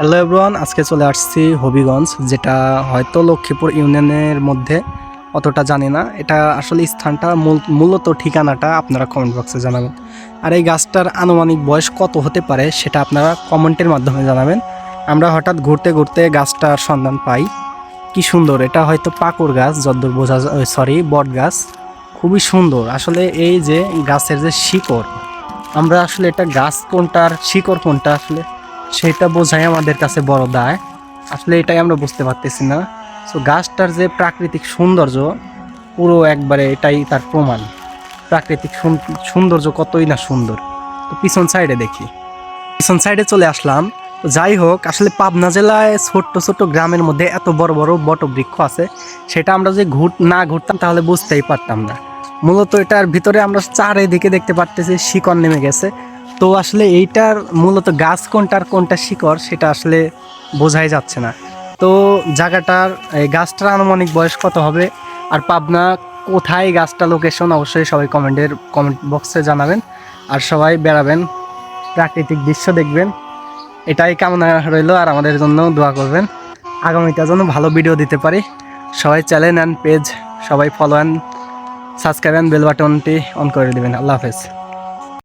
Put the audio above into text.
Hello everyone আজকে চলে আসছি হবিগঞ্জ, যেটা হয়তো লক্ষ্মীপুর ইউনিয়নের মধ্যে, অতটা জানি না। এটা আসলে স্থানটা মূল- মূলত ঠিকানাটা আপনারা কমেন্ট বক্সে জানাবেন। আর এই গাছটার আনুমানিক বয়স কত হতে পারে, সেটা আপনারা কমেন্টের মাধ্যমে জানাবেন। আমরা হঠাৎ ঘুরতে ঘুরতে গাছটার সন্ধান পাই। কি সুন্দর, এটা হয়তো পাকুর গাছ, যদ্দূর বোঝা সরি বট গাছ। খুবই সুন্দর। আসলে এই যে গাছের যে শিকড়, আমরা আসলে এটা গাছ কোনটার, শিকড় কোনটা আসলে? সেটা বোঝাই আমাদের কাছে বড় দায়। আসলে এটাই আমরা বুঝতে পারতেছি না। সো গাছটার যে প্রাকৃতিক সৌন্দর্য, পুরো একবারে এটাই তার প্রমাণ। প্রাকৃতিক সৌন্দর্য কতই না সুন্দর। তো পিছন সাইডে দেখি। পিছন সাইডে চলে আসলাম। যাই হোক, আসলে পাবনা জেলায় ছোট্ট ছোট্ট গ্রামের মধ্যে এত বড় বড় বটবৃক্ষ আছে। সেটা আমরা যে ঘুর, না ঘুরতাম তাহলে বুঝতেই পারতাম না। মূলত এটার ভিতরে আমরা চারিদিকে দেখতে পারতেছি, শিকড় নেমে গেছে। তো আসলে এইটার মূলত গাছ কোনটার কোনটা শিকড় সেটা আসলে বোঝাই যাচ্ছে না। তো জায়গাটার, এই গাছটার আনুমানিক বয়স কত হবে আর পাবনা কোথায় গাছটা লোকেশন অবশ্যই সবাই কমেন্টের কমেন্ট বক্সে জানাবেন। আর সবাই বেড়াবেন, প্রাকৃতিক দৃশ্য দেখবেন, এটাই কামনা রইল আর আমাদের জন্য দোয়া করবেন। আগামীতে যেন ভালো ভিডিও দিতে পারি। সবাই চ্যানেল অ্যান্ড পেজ সবাই follow and subscribe and bell বাটনটি অন করে দেবেন। আল্লাহ হাফেজ।